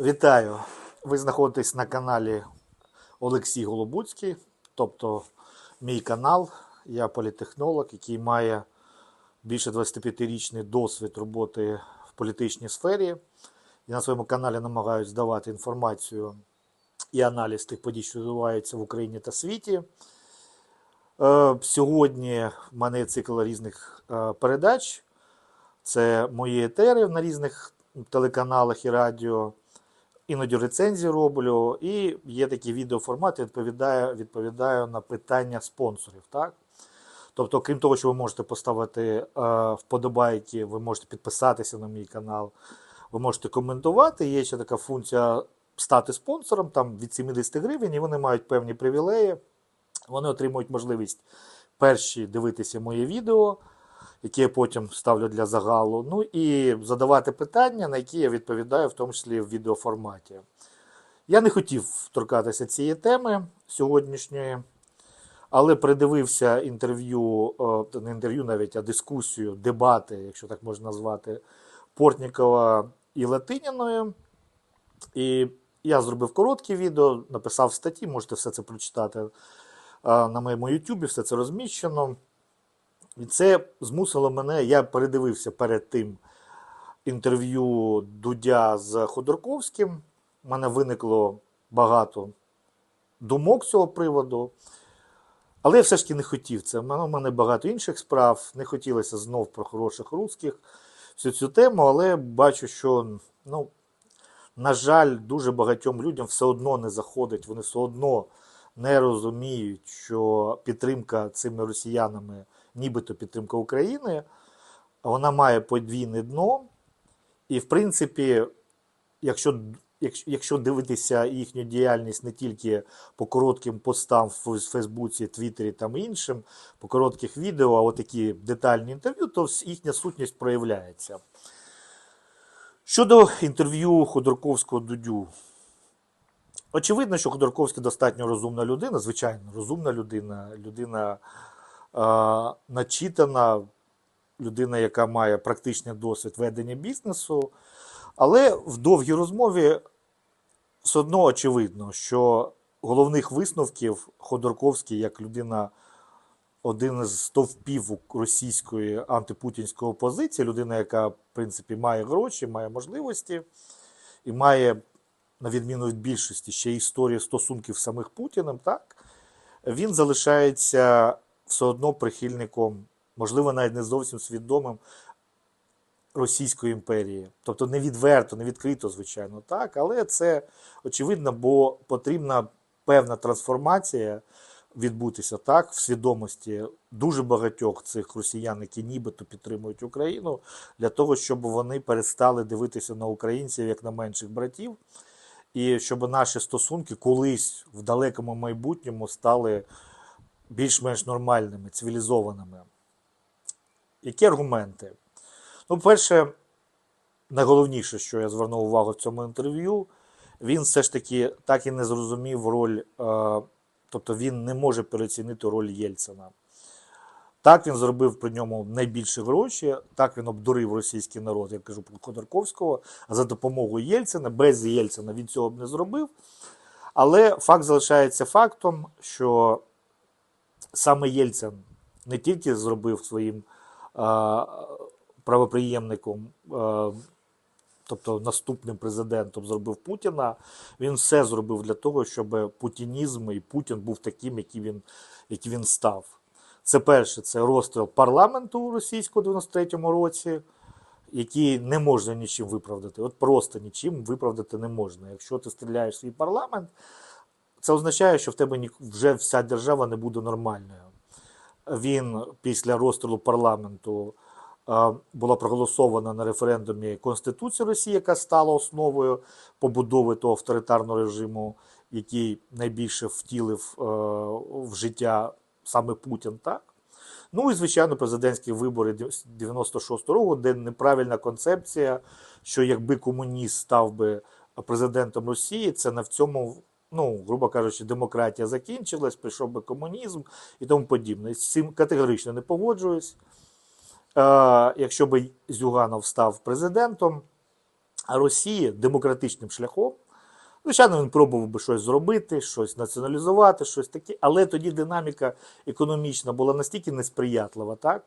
Вітаю! Ви знаходитесь на каналі Олексій Голобуцький, тобто мій канал. Я політехнолог, який має більше 25-річний досвід роботи в політичній сфері. Я на своєму каналі намагаюся давати інформацію і аналіз тих подій, що відбуваються в Україні та світі. Е, Сьогодні в мене цикл різних е, передач. Це мої етери на різних телеканалах і радіо. Іноді рецензії роблю, і є такі відеоформати, відповідаю, відповідаю на питання спонсорів. Так? Тобто, крім того, що ви можете поставити е, вподобайки, ви можете підписатися на мій канал, ви можете коментувати. Є ще така функція стати спонсором там від 70 гривень, і вони мають певні привілеї. Вони отримують можливість перші дивитися моє відео, які я потім ставлю для загалу. Ну і задавати питання, на які я відповідаю, в тому числі в відеоформаті. Я не хотів торкатися цієї теми сьогоднішньої, але придивився інтерв'ю, не інтерв'ю навіть, а дискусію, дебати, якщо так можна назвати, Портнікова і Латиніної. І я зробив коротке відео, написав статті, можете все це прочитати на моєму YouTube, все це розміщено. І це змусило мене, я передивився перед тим інтерв'ю Дудя з Ходорковським. У мене виникло багато думок цього приводу. Але я все ж таки не хотів це. У мене- багато інших справ. Не хотілося знов про хороших русських всю цю тему, але бачу, що, ну, на жаль, дуже багатьом людям все одно не заходить, вони все одно не розуміють, що підтримка цими росіянами, нібито підтримка України, вона має подвійне дно. І, в принципі, якщо, якщо, дивитися їхню діяльність не тільки по коротким постам в Фейсбуці, Твіттері там іншим, по коротких відео, а от такі детальні інтерв'ю, то їхня сутність проявляється. Щодо інтерв'ю Ходорковського Дудю, очевидно, що Ходорковський достатньо розумна людина, звичайно, розумна людина, людина начитана, людина, яка має практичний досвід ведення бізнесу. Але в довгій розмові все одно очевидно, що головних висновків Ходорковський, як людина, один із стовпів російської антипутінської опозиції, людина, яка, в принципі, має гроші, має можливості і має, на відміну від більшості, ще історію стосунків з самих Путіним, так, він залишається все одно прихильником, можливо, навіть не зовсім свідомим Російської імперії. Тобто не відверто, не відкрито, звичайно, так, але це очевидно, бо потрібна певна трансформація відбутися так в свідомості дуже багатьох цих росіян, які нібито підтримують Україну, для того, щоб вони перестали дивитися на українців як на менших братів, і щоб наші стосунки колись в далекому майбутньому стали більш-менш нормальними, цивілізованими. Які аргументи? Ну, перше, найголовніше, що я звернув увагу в цьому інтерв'ю, він все ж таки так і не зрозумів роль, е, тобто він не може переоцінити роль Єльцина. Так він зробив при ньому найбільше гроші, так він обдурив російський народ, я кажу про Ходорковського, за допомогою Єльцина, без Єльцина він цього б не зробив. Але факт залишається фактом, що саме Єльцин не тільки зробив своїм а, правоприємником, а, тобто наступним президентом зробив Путіна, він все зробив для того, щоб путінізм і Путін був таким, який він, який він став. Це перше, це розстріл парламенту російського у 93-му році, який не можна нічим виправдати. От просто нічим виправдати не можна. Якщо ти стріляєш свій парламент, це означає, що в тебе вже вся держава не буде нормальною. Він після розстрілу парламенту е, була проголосована на референдумі Конституція Росії, яка стала основою побудови того авторитарного режиму, який найбільше втілив е, в життя саме Путін, так? Ну і звичайно, президентські вибори 96-го року, де неправильна концепція, що якби комуніст став би президентом Росії, це на в цьому, ну, грубо кажучи, демократія закінчилась, прийшов би комунізм і тому подібне. З цим категорично не погоджуюсь. Е, якщо би Зюганов став президентом, А Росія демократичним шляхом, звичайно, він пробував би щось зробити, щось націоналізувати, щось таке, але тоді динаміка економічна була настільки несприятлива, так?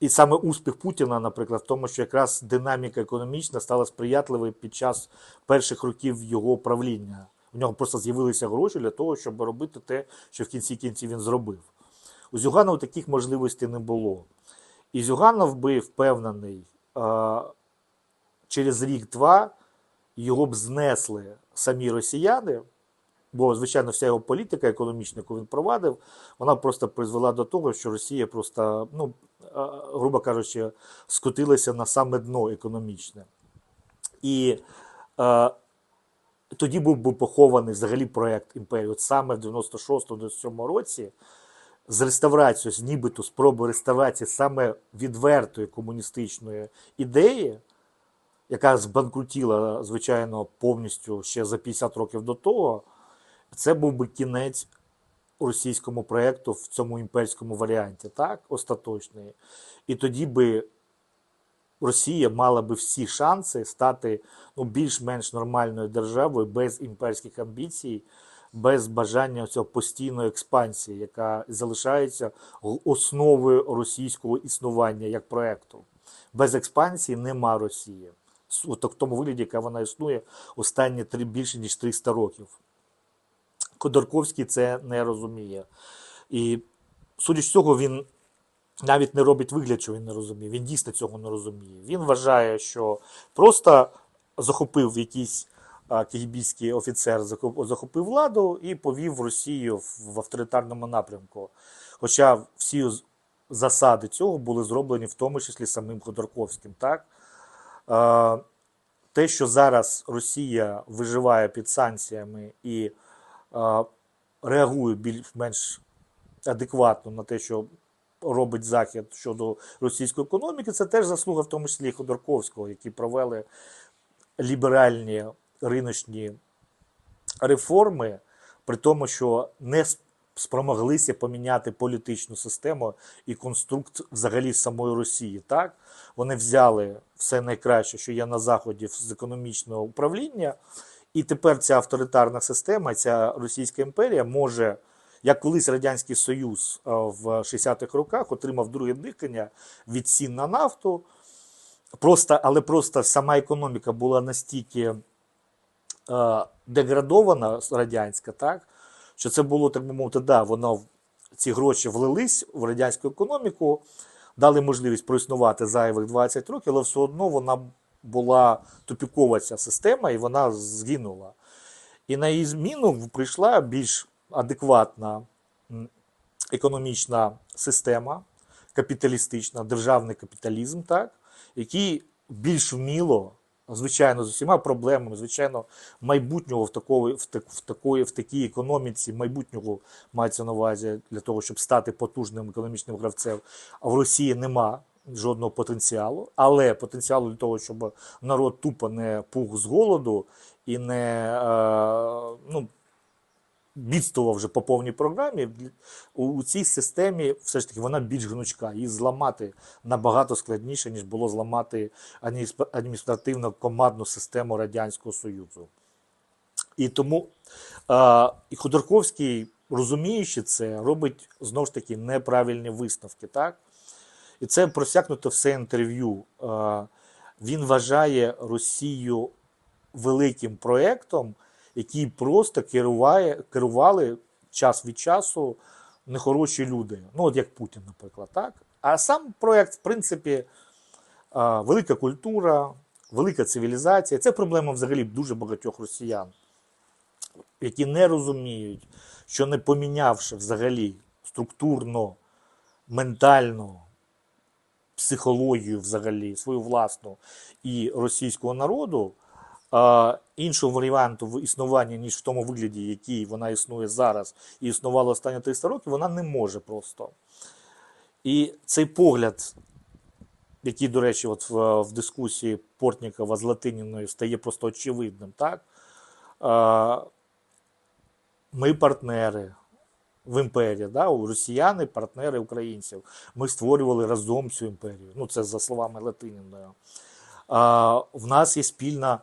І саме успіх Путіна, наприклад, в тому, що якраз динаміка економічна стала сприятливою під час перших років його правління. У нього просто з'явилися гроші для того, щоб робити те, що в кінці кінців він зробив. У Зюганова таких можливостей не було. І Зюганов би впевнений, через рік-два його б знесли самі росіяни, бо, звичайно, вся його політика економічна, яку він провадив, вона просто призвела до того, що Росія просто, ну, грубо кажучи, скотилася на саме дно економічне. І е, тоді був би похований взагалі проект імперії. От саме в 96-97 році з реставрацією, з нібито спроби реставрації саме відвертої комуністичної ідеї, яка збанкрутіла, звичайно, повністю ще за 50 років до того, це був би кінець російському проєкту в цьому імперському варіанті, так, остаточний. І тоді би Росія мала би всі шанси стати ну, більш-менш нормальною державою без імперських амбіцій, без бажання цього постійної експансії, яка залишається основою російського існування як проекту. Без експансії нема Росії. В тому вигляді, яка вона існує останні три більше ніж 300 років. Ходорковський це не розуміє. І судячи з цього, він навіть не робить вигляд, що він не розуміє. Він дійсно цього не розуміє. Він вважає, що просто захопив якийсь кігібійський офіцер, захопив владу і повів Росію в, авторитарному напрямку. Хоча всі засади цього були зроблені в тому числі самим Ходорковським. Так? Те, що зараз Росія виживає під санкціями і реагує більш-менш адекватно на те, що робить Захід щодо російської економіки, це теж заслуга, в тому числі Ходорковського, які провели ліберальні риночні реформи, при тому, що не спромоглися поміняти політичну систему і конструкт взагалі самої Росії. Так вони взяли все найкраще, що є на заході з економічного управління, і тепер ця авторитарна система, ця Російська імперія може. Як колись Радянський Союз е, в 60-х роках отримав друге дихання від цін на нафту, просто, але просто сама економіка була настільки е, деградована радянська, так, що це було, так би мовити, да, воно ці гроші влились в радянську економіку, дали можливість проіснувати зайвих 20 років, але все одно вона була тупікова ця система, і вона згинула. І на її зміну прийшла більш адекватна економічна система, капіталістична, державний капіталізм, так, який більш вміло, звичайно, з усіма проблемами, звичайно, майбутнього в такої, в, так, в, такої, в такій економіці, майбутнього мається на увазі для того, щоб стати потужним економічним гравцем. А в Росії нема жодного потенціалу, але потенціалу для того, щоб народ тупо не пух з голоду і не е, ну, бідствував вже по повній програмі, у, цій системі все ж таки вона більш гнучка. Її зламати набагато складніше, ніж було зламати адміністративно-командну систему Радянського Союзу. І тому е, і Ходорковський, розуміючи це, робить знову ж таки неправильні висновки. Так? І це просякнуто все інтерв'ю. Е, він вважає Росію великим проєктом, який просто керуває, керували час від часу нехороші люди. Ну, от як Путін, наприклад. Так? А сам проєкт, в принципі, велика культура, велика цивілізація. Це проблема взагалі дуже багатьох росіян, які не розуміють, що не помінявши взагалі структурно, ментально, психологію взагалі, свою власну і російського народу, іншого варіанту в існуванні, ніж в тому вигляді, який вона існує зараз і існувала останні 300 років, вона не може просто. І цей погляд, який, до речі, от в, в дискусії Портнікова з Латиніною стає просто очевидним, так? Ми партнери в імперії, да? росіяни партнери українців. Ми створювали разом цю імперію. Ну, це за словами Латиніною. а, в нас є спільна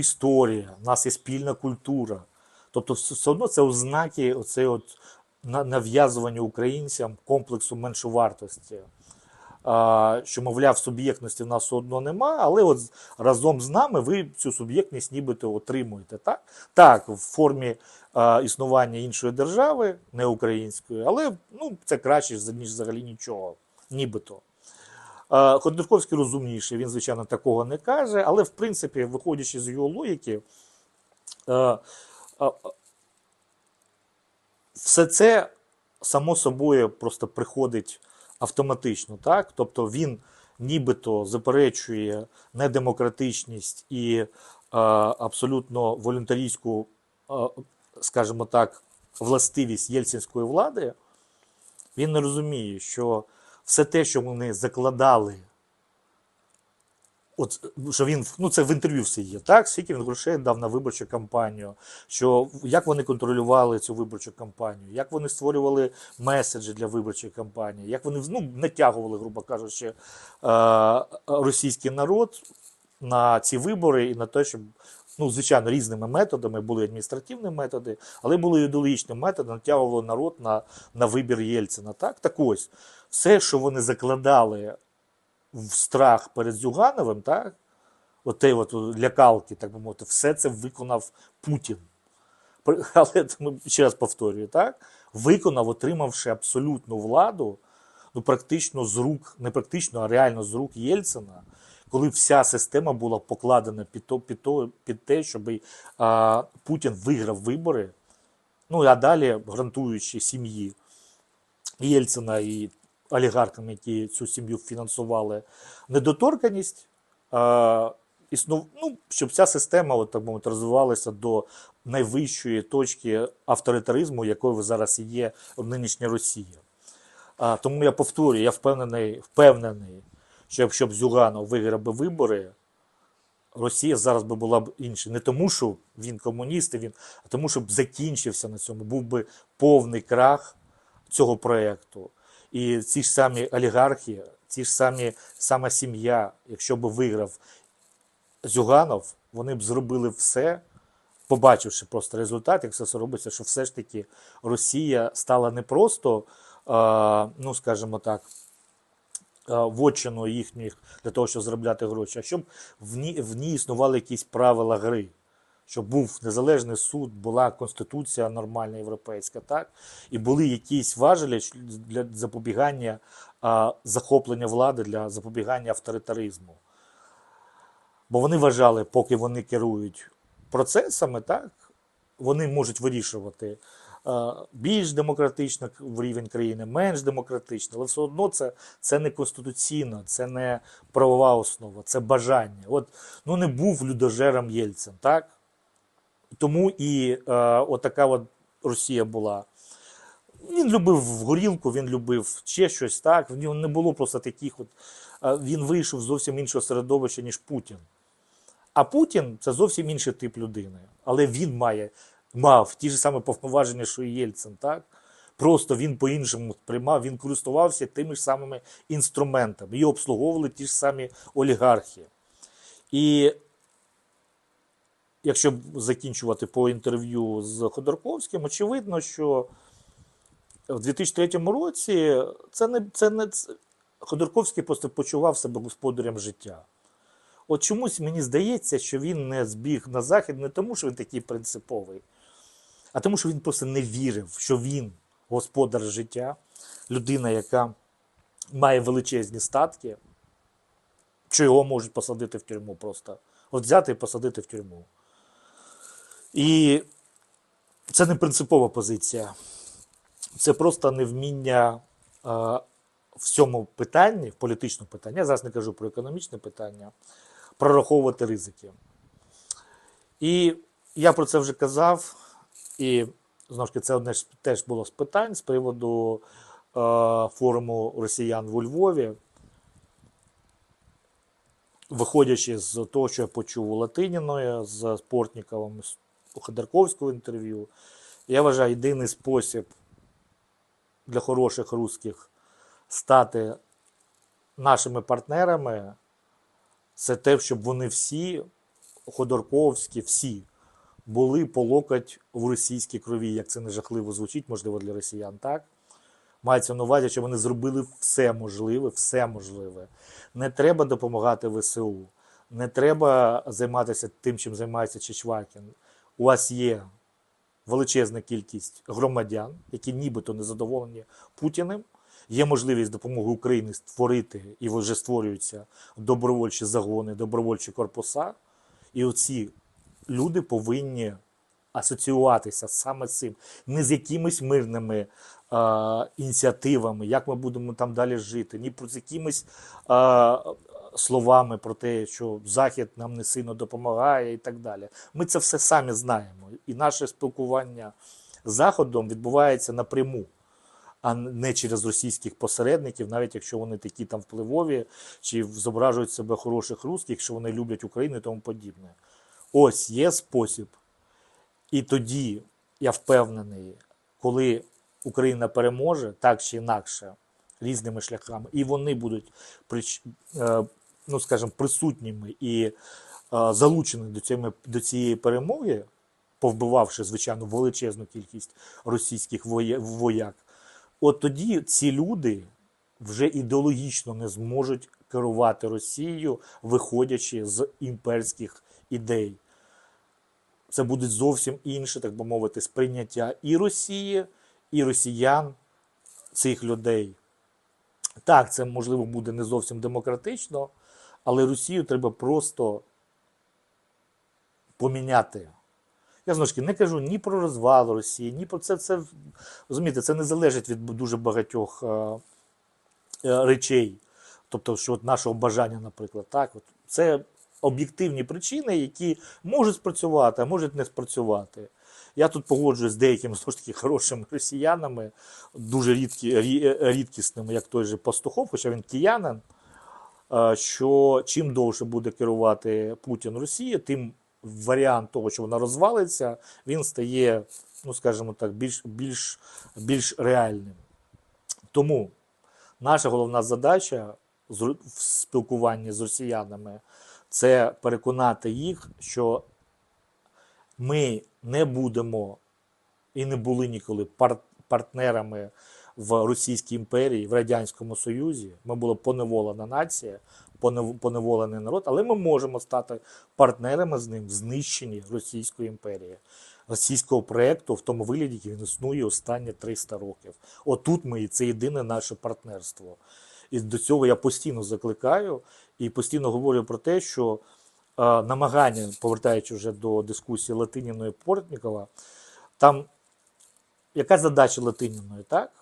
історія, в нас є спільна культура. Тобто, все одно це ознаки оцей от нав'язування українцям комплексу меншовартості. Що, мовляв, суб'єктності в нас все одно нема, але от разом з нами ви цю суб'єктність нібито отримуєте. Так, так в формі а, існування іншої держави, не української, але ну, це краще, ніж взагалі нічого, нібито. Ходорковський розумніший, він, звичайно, такого не каже, але, в принципі, виходячи з його логіки, все це само собою просто приходить автоматично. Так? Тобто він нібито заперечує недемократичність і абсолютно волюнтарійську, скажімо так, властивість єльцинської влади. Він не розуміє, що все те, що вони закладали, от що він ну це в інтерв'ю все є, так? Скільки він грошей дав на виборчу кампанію, що як вони контролювали цю виборчу кампанію, як вони створювали меседжі для виборчої кампанії, як вони ну, натягували, грубо кажучи, е, російський народ на ці вибори і на те, щоб. Ну, звичайно, різними методами були адміністративні методи, але були ідеологічні методи, натягували народ на, на вибір Єльцина. Так? так ось, все, що вони закладали в страх перед Зюгановим, так? Оте от лякалки, так би мовити, все це виконав Путін. Але ще раз повторюю, так? Виконав, отримавши абсолютну владу, ну практично з рук, не практично, а реально з рук Єльцина, коли вся система була покладена під, то, під, то, під те, щоб а, Путін виграв вибори, ну а далі гарантуючи сім'ї Єльцина і олігархам, які цю сім'ю фінансували, недоторканість, а, існув, ну, щоб ця система от, так мовити, розвивалася до найвищої точки авторитаризму, якою зараз є нинішня Росія. Тому я повторюю, я впевнений, впевнений, що якщо б Зюганов виграв би вибори, Росія зараз би була б інша. Не тому, що він комуніст, він, а тому, щоб закінчився на цьому, був би повний крах цього проєкту. І ці ж самі олігархи, ці ж самі сама сім'я, якщо б виграв Зюганов, вони б зробили все, побачивши просто результат, як все робиться, що все ж таки Росія стала не просто, ну скажімо так, вотчиною їхніх для того, щоб заробляти гроші, а щоб в ній, в ній існували якісь правила гри. Щоб був незалежний суд, була конституція нормальна європейська, так і були якісь важелі для запобігання а, захоплення влади, для запобігання авторитаризму. Бо вони вважали, поки вони керують процесами, так вони можуть вирішувати більш демократично в рівень країни, менш демократично, але все одно це, це не конституційно, це не правова основа, це бажання. От ну не був людожером Єльцин, так? Тому і е, отака от Росія була. Він любив горілку, він любив ще щось, так. В нього не було просто таких от. е, Він вийшов з зовсім іншого середовища, ніж Путін. А Путін це зовсім інший тип людини. Але він має, мав ті ж самі повноваження, що і Єльцин, так? Просто він по-іншому приймав, він користувався тими ж самими інструментами. Його обслуговували ті ж самі олігархи. І якщо закінчувати по інтерв'ю з Ходорковським, очевидно, що в 2003 році це не, це не Ходорковський просто почував себе господарем життя. От чомусь мені здається, що він не збіг на захід не тому, що він такий принциповий, а тому, що він просто не вірив, що він господар життя, людина, яка має величезні статки, що його можуть посадити в тюрму просто. От взяти і посадити в тюрму. І це не принципова позиція. Це просто невміння е, в цьому питанні, в політичному питанні, я зараз не кажу про економічне питання, прораховувати ризики. І я про це вже казав, і знову ж таки, це одне теж було з питань з приводу е, форуму росіян у Львові. Виходячи з того, що я почув у Латиніної, з Портніковим, Ходорковського інтерв'ю, я вважаю, єдиний спосіб для хороших русських стати нашими партнерами Це те, щоб вони всі, Ходорковські, всі, були по локоть в російській крові, як це не жахливо звучить, можливо, для росіян, так? Мається на увазі, що вони зробили все можливе, все можливе. Не треба допомагати ВСУ, не треба займатися тим, чим займається Чечвакін. У вас є величезна кількість громадян, які нібито не задоволені Путіним. Є можливість допомоги Україні створити, і вже створюються добровольчі загони, добровольчі корпуса. І оці люди повинні асоціюватися саме з цим, не з якимись мирними е, ініціативами, як ми будемо там далі жити, ні про з якимись е, словами про те, що Захід нам не сильно допомагає і так далі. Ми це все самі знаємо. І наше спілкування з Заходом відбувається напряму, а не через російських посередників, навіть якщо вони такі там впливові, чи зображують себе хороших русських, якщо вони люблять Україну і тому подібне. Ось є спосіб. І тоді, я впевнений, коли Україна переможе так чи інакше, різними шляхами, і вони будуть е, ну, скажімо, присутніми і е, залучені до цієї, до цієї перемоги, повбивавши, звичайно, величезну кількість російських вояк, от тоді ці люди вже ідеологічно не зможуть керувати Росією, виходячи з імперських ідей це буде зовсім інше, так би мовити, сприйняття і Росії, і росіян, цих людей. Так, це можливо буде не зовсім демократично, але Росію треба просто поміняти. Я знову ж таки не кажу ні про розвал Росії, ні про це. це розумієте, це не залежить від дуже багатьох е, е, речей. Тобто, що от нашого бажання, наприклад, так, от це об'єктивні причини, які можуть спрацювати, а можуть не спрацювати. Я тут погоджуюсь з деякими знову ж таки хорошими росіянами, дуже рідкі, рі- рідкісними, як той же Пастухов, хоча він киянин, що чим довше буде керувати Путін Росія, тим варіант того, що вона розвалиться, він стає, ну скажімо так, більш, більш, більш реальним. Тому наша головна задача в спілкуванні з росіянами це переконати їх, що ми не будемо і не були ніколи партнерами в Російській імперії, в Радянському Союзі. Ми були поневолена нація, поневолений народ, але ми можемо стати партнерами з ним в знищенні Російської імперії, російського проєкту в тому вигляді, який він існує останні 300 років. Отут ми і це єдине наше партнерство. І до цього я постійно закликаю і постійно говорю про те, що е, намагання, повертаючи вже до дискусії Латиніної Портнікова, там яка задача Латиніної, так?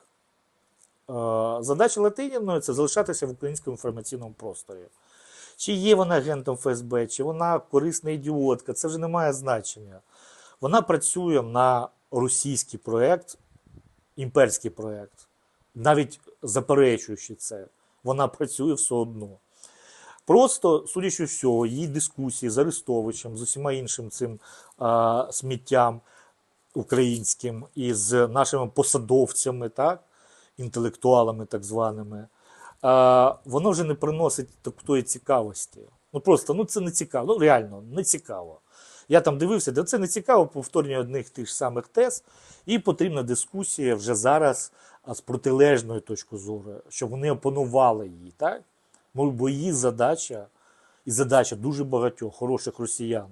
Е, задача Латиніної це залишатися в українському інформаційному просторі. Чи є вона агентом ФСБ, чи вона корисна ідіотка, це вже не має значення. Вона працює на російський проєкт, імперський проєкт, навіть заперечуючи це, вона працює все одно. Просто, судячи всього, її дискусії з Арестовичем, з усіма іншим цим а, сміттям українським і з нашими посадовцями, так, інтелектуалами так званими, а, воно вже не приносить такої цікавості. Ну просто ну це не цікаво. Ну реально не цікаво. Я там дивився, де це не цікаво повторення одних тих самих тез, і потрібна дискусія вже зараз з протилежної точки зору, щоб вони опанували її, так? Бо її задача і задача дуже багатьох хороших росіян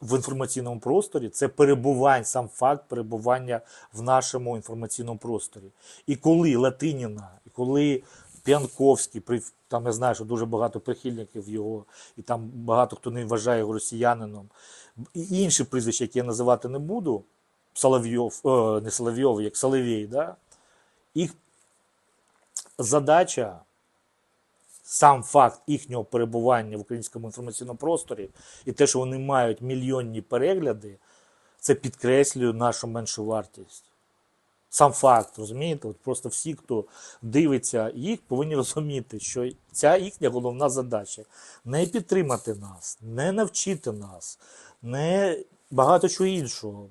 в інформаційному просторі це перебування, сам факт перебування в нашому інформаційному просторі. І коли Латиніна, і коли Піанковський, при- там я знаю, що дуже багато прихильників його, і там багато хто не вважає його росіянином, і інші прізвища, які я називати не буду, Соловйов, е, не Соловйов, як Соловей, да? їх задача сам факт їхнього перебування в українському інформаційному просторі і те, що вони мають мільйонні перегляди, це підкреслює нашу меншу вартість. Сам факт, розумієте? От просто всі, хто дивиться їх, повинні розуміти, що ця їхня головна задача не підтримати нас, не навчити нас, не багато чого іншого.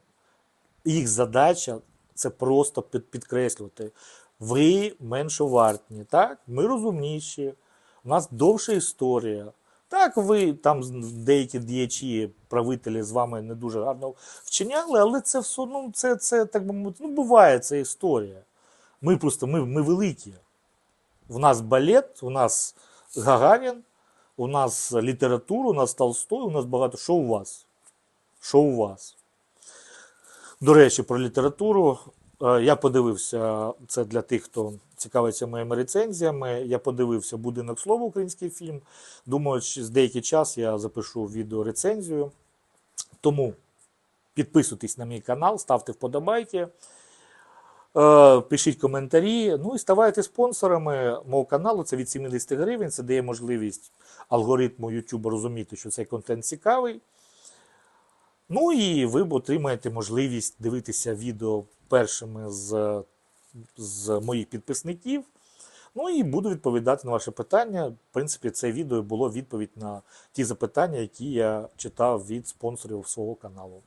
Їх задача це просто підкреслювати. Ви меншовартні, так? Ми розумніші, у нас довша історія, Так, ви там деякі діячі, правителі з вами не дуже гарно вчиняли, але це все ну, це, це так би мовити, ну, буває, це історія. Ми просто ми, ми великі. У нас балет, у нас Гагарін, у нас література, у нас Толстой, у нас багато. Що у вас? Що у вас? До речі, про літературу. Е, Я подивився, це для тих, хто цікавиться моїми рецензіями. Я подивився будинок слова, український фільм. Думаю, що з деякий час я запишу відеорецензію. Тому підписуйтесь на мій канал, ставте вподобайки, е, пишіть коментарі. Ну і ставайте спонсорами мого каналу. Це від 70 гривень. Це дає можливість алгоритму YouTube розуміти, що цей контент цікавий. Ну і ви отримаєте можливість дивитися відео першими з, з моїх підписників. Ну і буду відповідати на ваші питання. В принципі, це відео було відповідь на ті запитання, які я читав від спонсорів свого каналу.